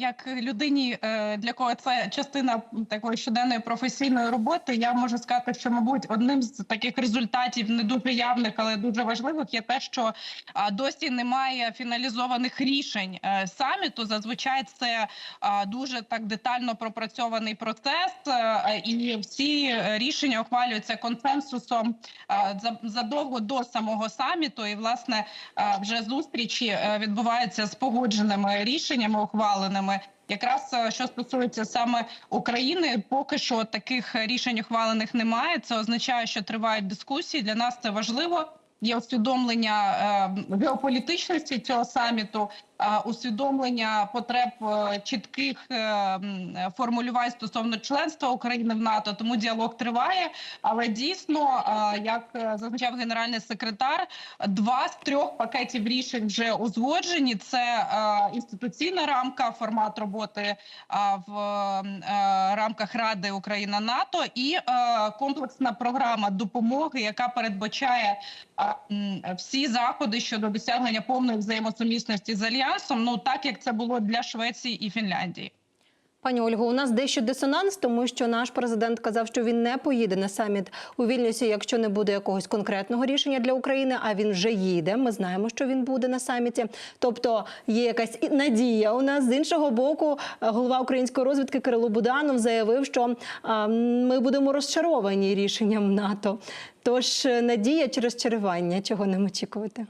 Як людині, е, для кого це частина такої щоденної професійної роботи, я можу сказати, що мабуть одним з таких результатів не дуже явних, але дуже важливих є те, що досі немає фіналізованих рішень е, саміту. Зазвичай це дуже так детально пропрацьований процес, е, і всі рішення ухвалюються консенсусом за- задовго до самого саміту. І власне вже зустрічі відбуваються з погодженими рішеннями ухваленими. Якраз е, що стосується саме України, поки що таких рішень ухвалених немає. Це означає, що тривають дискусії. Для нас це важливо. Є усвідомлення е, геополітичності цього саміту, усвідомлення потреб е, чітких е, формулювань стосовно членства України в НАТО. Тому діалог триває. Але дійсно, е, як зазначав генеральний секретар, два з трьох пакетів рішень вже узгоджені. Це інституційна рамка, формат роботи в рамках Ради Україна НАТО і комплексна програма допомоги, яка передбачає всі заходи щодо досягнення повної взаємосумісності з альянсом. Ну так як це було для Швеції і Фінляндії. Пані Ольго, у нас дещо дисонанс, тому що наш президент казав, що він не поїде на саміт у Вільнюсі, якщо не буде якогось конкретного рішення для України. А він вже їде. Ми знаємо, що він буде на саміті. Тобто є якась надія. У нас з іншого боку, е, голова української розвідки Кирило Буданов заявив, що ми будемо розчаровані рішенням НАТО. Тож е, надія чи розчарування, чого нам очікувати?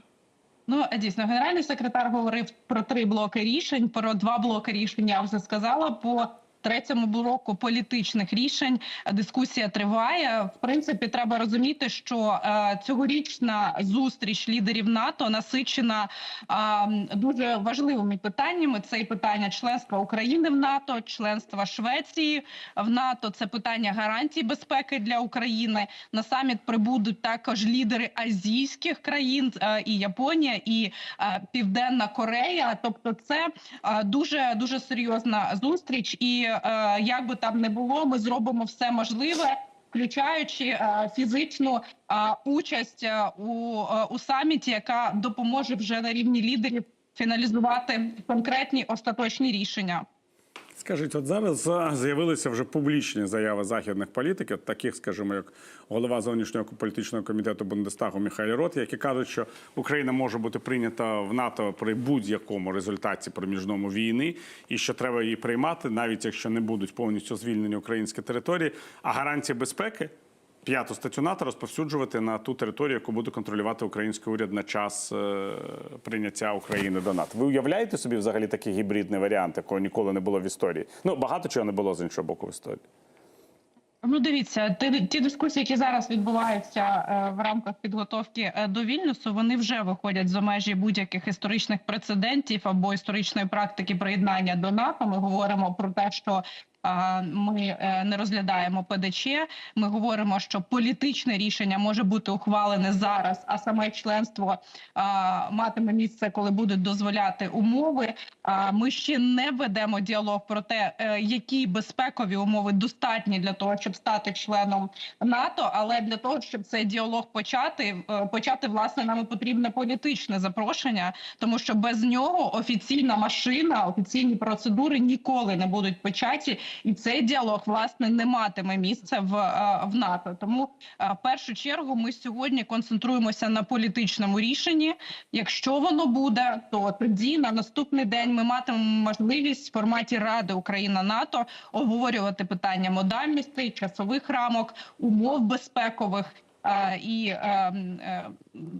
Ну дійсно, генеральний секретар говорив про три блоки рішень. Про два блоки рішень я вже сказала. По третьому блоку політичних рішень дискусія триває. В принципі, треба розуміти, що е, цьогорічна зустріч лідерів НАТО насичена е, дуже важливими питаннями. Це і питання членства України в НАТО, членства Швеції в НАТО. Це питання гарантій безпеки для України. На саміт прибудуть також лідери азійських країн е, і Японія, і е, Південна Корея. Тобто, це дуже дуже серйозна зустріч. І як би там не було, ми зробимо все можливе. Включаючи е, фізичну е, участь е, у, е, у саміті, яка допоможе вже на рівні лідерів фіналізувати конкретні остаточні рішення. Скажіть, от зараз з'явилися вже публічні заяви західних політиків, таких, скажімо, як голова зовнішнього політичного комітету Бундестагу Михайло Рот, які кажуть, що Україна може бути прийнята в НАТО при будь-якому результаті проміжному війни, і що треба її приймати, навіть якщо не будуть повністю звільнені українські території. А гарантії безпеки п'яту статтю НАТО розповсюджувати на ту територію, яку буде контролювати український уряд на час е, прийняття України до НАТО. Ви уявляєте собі взагалі такий гібридний варіант, якого ніколи не було в історії? Ну багато чого не було з іншого боку в історії. Ну, дивіться, ті, ті дискусії, які зараз відбуваються е, в рамках підготовки е, до Вільнюсу, вони вже виходять за межі будь-яких історичних прецедентів або історичної практики приєднання до НАТО. Ми говоримо про те, що ми е, не розглядаємо ПДЧ. Ми говоримо, що політичне рішення може бути ухвалене зараз, а саме членство матиме місце, коли будуть дозволяти умови. Ми ще не ведемо діалог про те, е, які безпекові умови достатні для того, щоб стати членом НАТО. Але для того, щоб цей діалог почати, е, почати власне нам потрібне політичне запрошення, тому що без нього офіційна машина, офіційні процедури ніколи не будуть початі, і цей діалог власне не матиме місця в, е, в НАТО. Тому е, в першу чергу ми сьогодні концентруємося на політичному рішенні. Якщо воно буде, то тоді на наступний день ми матимемо можливість в форматі Ради Україна НАТО обговорювати питання модальностей, часових рамок, умов безпекових е, і е, е,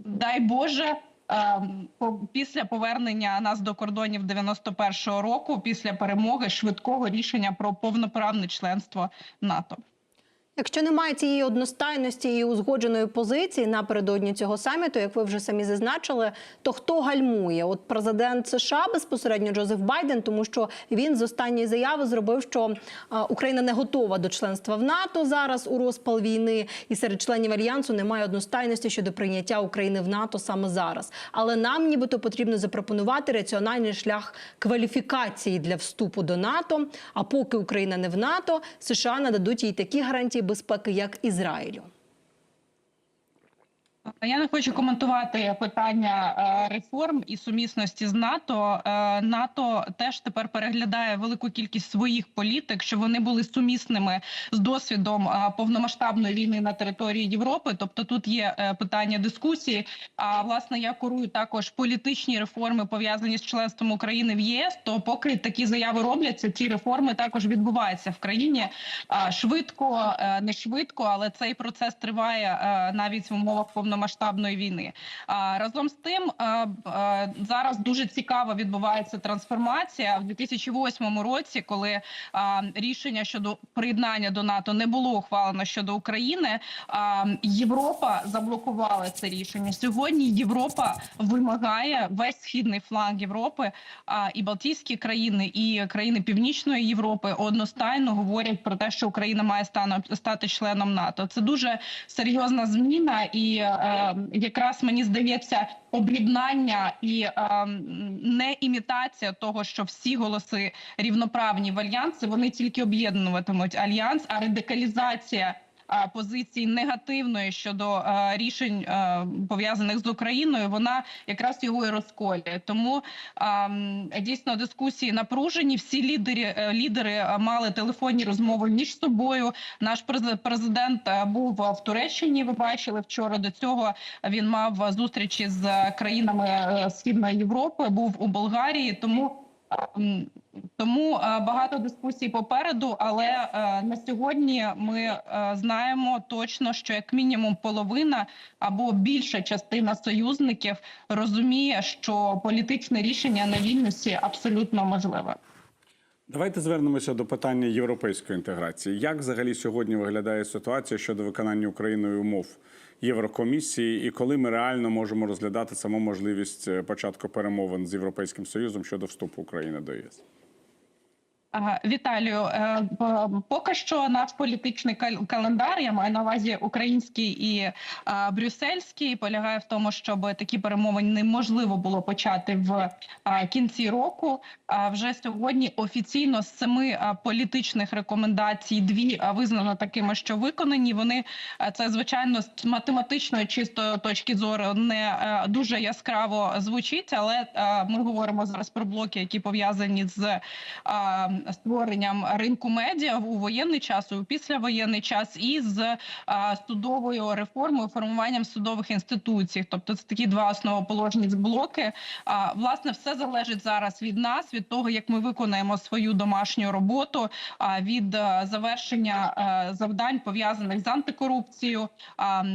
дай Боже. Е, по- Після повернення нас до кордонів 91-го року, після перемоги швидкого рішення про повноправне членство НАТО. Якщо немає цієї одностайності і узгодженої позиції напередодні цього саміту, як ви вже самі зазначили, то хто гальмує? От президент США безпосередньо Джозеф Байден, тому що він з останньої заяви зробив, що Україна не готова до членства в НАТО зараз у розпал війни, і серед членів альянсу немає одностайності щодо прийняття України в НАТО саме зараз. Але нам, нібито, потрібно запропонувати раціональний шлях кваліфікації для вступу до НАТО. А поки Україна не в НАТО, США нададуть їй такі гарантії безпеки, як Ізраїлю. Я не хочу коментувати питання е, реформ і сумісності з НАТО. Е, НАТО теж тепер переглядає велику кількість своїх політик, щоб вони були сумісними з досвідом е, повномасштабної війни на території Європи. Тобто тут є питання дискусії. А власне я курую також політичні реформи пов'язані з членством України в ЄС. То поки такі заяви робляться, ці реформи також відбуваються в країні швидко, не швидко, але цей процес триває навіть в умовах повномасштабної війни. А, Разом з тим зараз дуже цікаво відбувається трансформація в 2008 році, коли рішення щодо приєднання до НАТО не було ухвалено щодо України. Європа заблокувала це рішення. Сьогодні Європа вимагає весь східний фланг Європи і Балтійські країни, і країни Північної Європи одностайно говорять про те, що Україна має стати членом НАТО. Це дуже серйозна зміна, і е, якраз мені здається, об'єднання і е, не імітація того, що всі голоси рівноправні в альянсі, вони тільки об'єднуватимуть альянс, а радикалізація. А, Позиції негативної щодо е, рішень е, пов'язаних з Україною, вона якраз його і розколює. Тому ем, дійсно дискусії напружені. Всі лідери е, лідери е, мали телефонні розмови між собою. Наш президент е, був в Туреччині. Ви бачили вчора. До цього він мав зустрічі з країнами е, Східної Європи. Був у Болгарії. Тому тому е, багато дискусій попереду, але е, на сьогодні ми е, знаємо точно, що як мінімум половина або більша частина союзників розуміє, що політичне рішення на вільності абсолютно можливе. Давайте звернемося до питання європейської інтеграції. Як взагалі сьогодні виглядає ситуація щодо виконання Україною умов Єврокомісії, і коли ми реально можемо розглядати саму можливість е, початку перемовин з Європейським Союзом щодо вступу України до ЄС? Ага, Віталію, е, поки що наш політичний кал- календар, я маю на увазі український і е, брюссельський, полягає в тому, щоб такі перемовини неможливо було почати в е, кінці року. Вже сьогодні офіційно з семи е, політичних рекомендацій дві е, визнано такими, що виконані. Вони е, це звичайно з математичної чисто точки зору не е, дуже яскраво звучить, але е, ми говоримо зараз про блоки, які пов'язані з е, створенням ринку медіа у воєнний час, у післявоєнний час, і з е, судовою реформою, формуванням судових інституцій. Тобто, це такі два основоположні блоки. Власне, все залежить зараз від нас, від того, як ми виконаємо свою домашню роботу, а від е, завершення е, завдань пов'язаних з антикорупцією,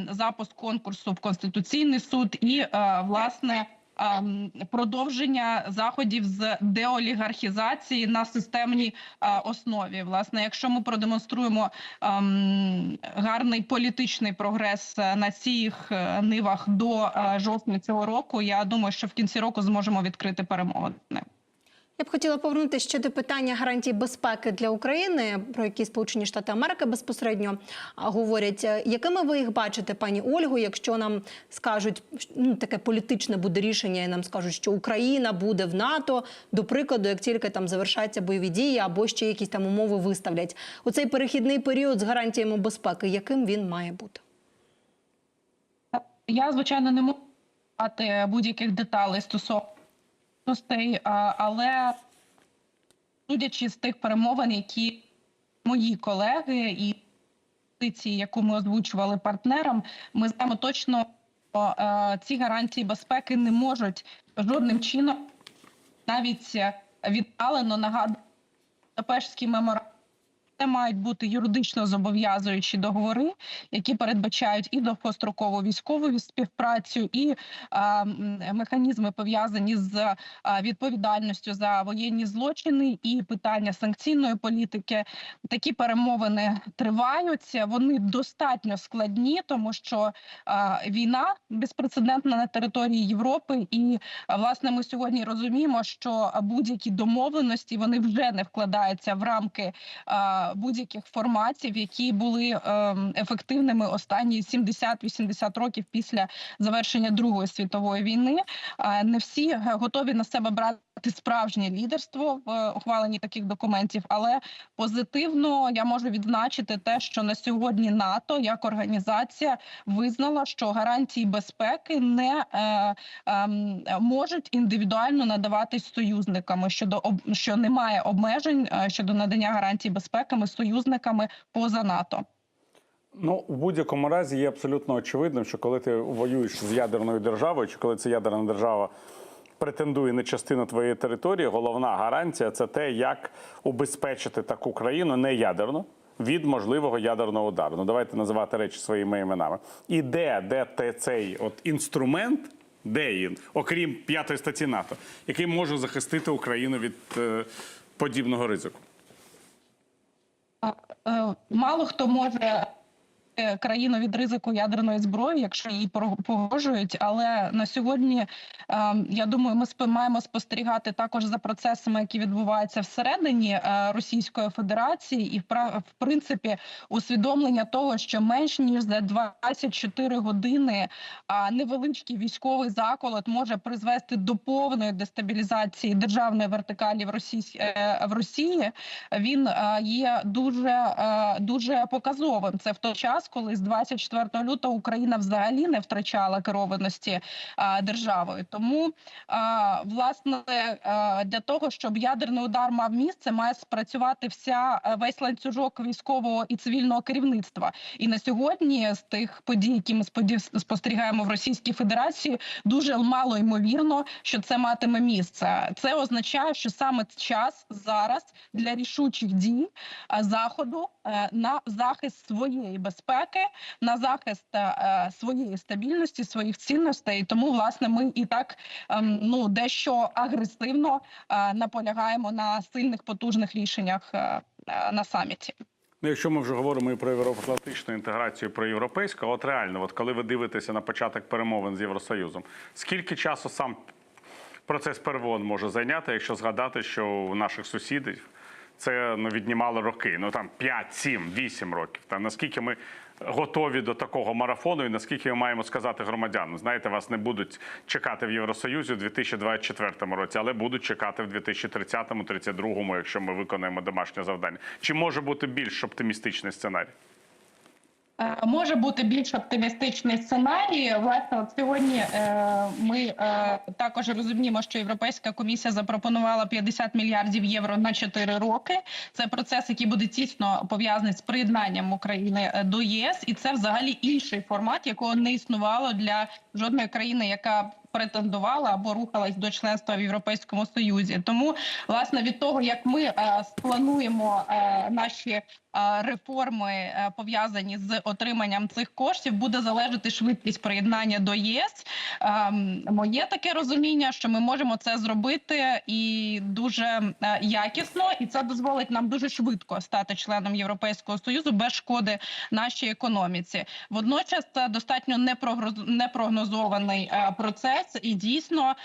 запуск конкурсу в конституційний суд і власне. Ем, Продовження заходів з деолігархізації на системній е, основі. Власне, якщо ми продемонструємо ем, гарний політичний прогрес е, на цих е, нивах до жовтня цього року, я думаю, що в кінці року зможемо відкрити перемовини. Я б хотіла повернутися ще до питання гарантій безпеки для України, про які Сполучені Штати Америки безпосередньо говорять. Е, Якими ви їх бачите, пані Ольгу, якщо нам скажуть ну, таке політичне буде рішення, і нам скажуть, що Україна буде в НАТО, до прикладу, як тільки там завершаться бойові дії або ще якісь там умови виставлять. Оцей перехідний період з гарантіями безпеки, яким він має бути? Я звичайно не можу будь-яких деталей стосовно цінностей, але судячи з тих перемовин, які мої колеги і позиції, яку ми озвучували партнерам, ми знаємо точно, що е, ці гарантії безпеки не можуть жодним чином навіть віддалено нагадувати Будапештський меморандум. Це мають бути юридично зобов'язуючі договори, які передбачають і довгострокову військову співпрацю, і м, механізми пов'язані з відповідальністю за воєнні злочини і питання санкційної політики. Такі перемовини тривають. Вони достатньо складні, тому що а, війна безпрецедентна на території Європи, і власне ми сьогодні розуміємо, що будь-які домовленості вони вже не вкладаються в рамки. Будь-яких форматів, які були е, ефективними останні 70-80 років після завершення Другої світової війни. Е, не всі е, готові на себе брати справжнє лідерство в е, ухваленні таких документів, але позитивно я можу відзначити те, що на сьогодні НАТО як організація визнала, що гарантії безпеки не е, ем, можуть індивідуально надаватись союзниками щодо об- що немає обмежень е, щодо надання гарантій безпеками союзниками поза НАТО. Ну, у будь-якому разі є абсолютно очевидним, що коли ти воюєш з ядерною державою, чи коли ця ядерна держава претендує на частину твоєї території, головна гарантія це те, як убезпечити таку країну не ядерно. Від можливого ядерного удару. Ну давайте називати речі своїми іменами. І де, де те, цей от інструмент, де він, окрім п'ятої статті НАТО, який може захистити Україну від е, подібного ризику? Е, Мало хто може країну від ризику ядерної зброї, якщо її погрожують. Але на сьогодні е, я думаю, ми маємо спостерігати також за процесами, які відбуваються всередині е, Російської Федерації, і в принципі усвідомлення того, що менш ніж за 24 години невеличкий військовий заколот може призвести до повної дестабілізації державної вертикалі в Росії в Росії. Він е, є дуже е, дуже показовим. Це в той час, коли з 24 лютого Україна взагалі не втрачала керованості державою. Тому власне для того, щоб ядерний удар мав місце, має спрацювати вся е, весь ланцюжок військового і цивільного керівництва. І на сьогодні з тих подій, які ми спостерігаємо в Російській Федерації, дуже мало ймовірно, що це матиме місце. Це означає, що саме час зараз для рішучих дій заходу е, на захист своєї безпеки, на захист е, своєї стабільності, своїх цінностей. Тому власне ми і так ем, ну дещо агресивно е, наполягаємо на сильних потужних рішеннях е, на саміті. Ну, якщо ми вже говоримо і про євроатлантичну інтеграцію, про європейську, от реально, от коли ви дивитеся на початок перемовин з Євросоюзом, скільки часу сам процес перемовин може зайняти, якщо згадати, що у наших сусідів це ну, віднімало роки, ну там 5, 7, 8 років. Та наскільки ми готові до такого марафону, і наскільки ми маємо сказати громадянам, знаєте, вас не будуть чекати в Євросоюзі у 2024 році, але будуть чекати в 2030 32 якщо ми виконаємо домашнє завдання. Чи може бути більш оптимістичний сценарій? Е, Може бути більш оптимістичний сценарій. Власне, от сьогодні е, ми е, також розуміємо, що Європейська комісія запропонувала 50 мільярдів євро на 4 роки. Це процес, який буде тісно пов'язаний з приєднанням України до ЄС, і це взагалі інший формат, якого не існувало для жодної країни, яка претендувала або рухалась до членства в Європейському Союзі. Тому власне від того, як ми е, сплануємо е, наші реформи е, пов'язані з отриманням цих коштів, буде залежати швидкість приєднання до ЄС. Ем, Моє таке розуміння, що ми можемо це зробити і дуже е, якісно, і це дозволить нам дуже швидко стати членом Європейського союзу без шкоди нашій економіці. Водночас це достатньо непрогнозований е, процес, і дійсно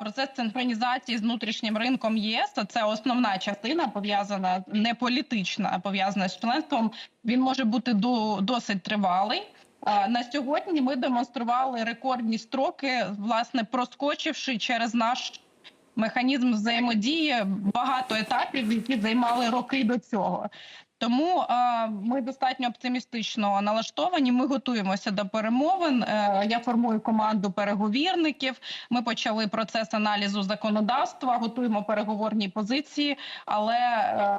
процес синхронізації з внутрішнім ринком ЄС це основна частина пов'язана не політична, а пов'язана з членством. Він може бути до досить тривалий. На сьогодні ми демонстрували рекордні строки, власне, проскочивши через наш механізм взаємодії багато етапів, які займали роки до цього. Тому ми достатньо оптимістично налаштовані. Ми готуємося до перемовин. Е, я формую команду переговірників. Ми почали процес аналізу законодавства, готуємо переговорні позиції. Але е,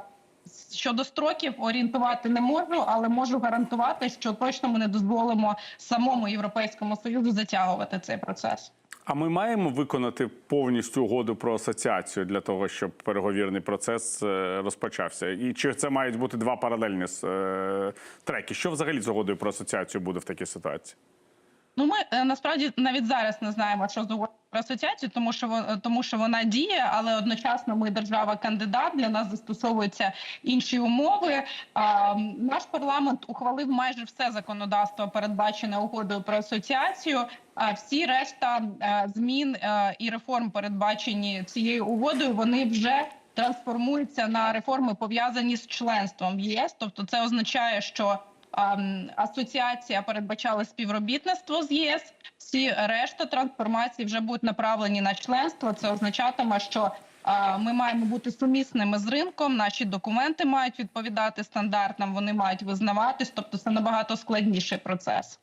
щодо строків орієнтувати не можу, але можу гарантувати, що точно ми не дозволимо самому європейському союзу затягувати цей процес. А ми маємо виконати повністю угоду про асоціацію для того, щоб переговірний процес е, розпочався? І чи це мають бути два паралельні е, треки? Що взагалі з угодою про асоціацію буде в такій ситуації? Ну, ми е, насправді навіть зараз не знаємо, що з угодою про асоціацію, тому що тому, що вона діє, але одночасно ми держава-кандидат. Для нас застосовуються інші умови. А, наш парламент ухвалив майже все законодавство, передбачене угодою про асоціацію. А всі решта е, змін е, і реформ, передбачені цією угодою, вони вже трансформується на реформи пов'язані з членством в ЄС. Тобто, це означає, що асоціація передбачала співробітництво з ЄС. Всі решта трансформації вже будуть направлені на членство. Це означатиме, що ми маємо бути сумісними з ринком. Наші документи мають відповідати стандартам, вони мають визнаватись. Тобто, це набагато складніший процес.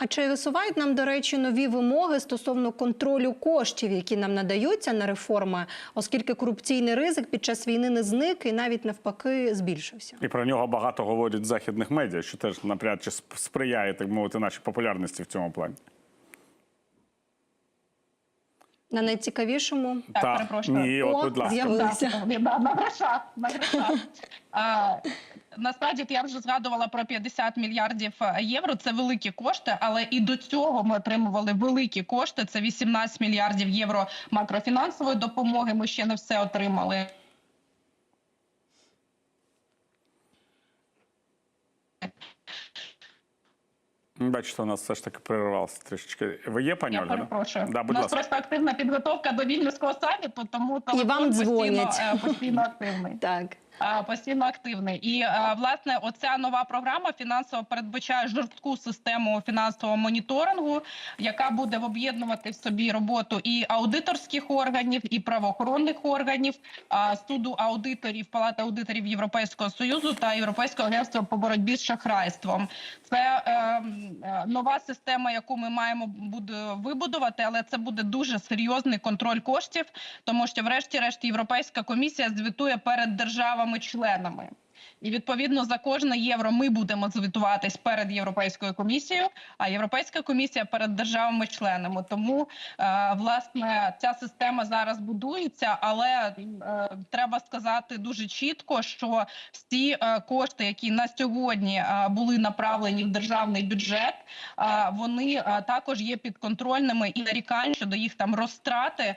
А чи висувають нам, до речі, нові вимоги стосовно контролю коштів, які нам надаються на реформи, оскільки корупційний ризик під час війни не зник і навіть навпаки збільшився? І про нього багато говорять в західних медіа, що теж напряд чи сприяє, так мовити, нашій популярності в цьому плані. На найцікавішому Так, Та, перепрошую. Ні, от, будь ласка. з'явилися. Да, да, на грошах, на грошах. Насправді я вже згадувала про 50 мільярдів е, євро. Це великі кошти, але і до цього ми отримували великі кошти. Це 18 мільярдів євро макрофінансової допомоги. Ми ще не все отримали. Бачите, у нас все ж таки перервався трішечки. Ви є, пані Я Ольга? перепрошую. Да, У будь нас ласка. просто активна підготовка до вільнюського саміту, тому телефон вам постійно, дзвонять. е, постійно активний. Так. А, постійно активний. І власне, оця нова програма фінансово передбачає жорстку систему фінансового моніторингу, яка буде об'єднувати в собі роботу і аудиторських органів, і правоохоронних органів, суду аудиторів, палати аудиторів Європейського союзу та Європейського агентства по боротьбі з шахрайством. Це е, е, нова система, яку ми маємо буде вибудувати, але це буде дуже серйозний контроль коштів, тому що, врешті-решт, Європейська комісія звітує перед державами-членами. І відповідно за кожне євро ми будемо звітуватись перед європейською комісією, а європейська комісія перед державами-членами. Тому е, власне ця система зараз будується, але е, треба сказати дуже чітко, що всі е, кошти, які на сьогодні були направлені в державний бюджет, вони також є підконтрольними і нарікань щодо їх там розтрати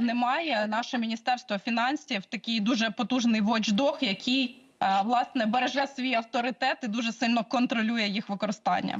немає. Наше міністерство фінансів такий дуже потужний watchdog, який власне береже свій авторитет і дуже сильно контролює їх використання.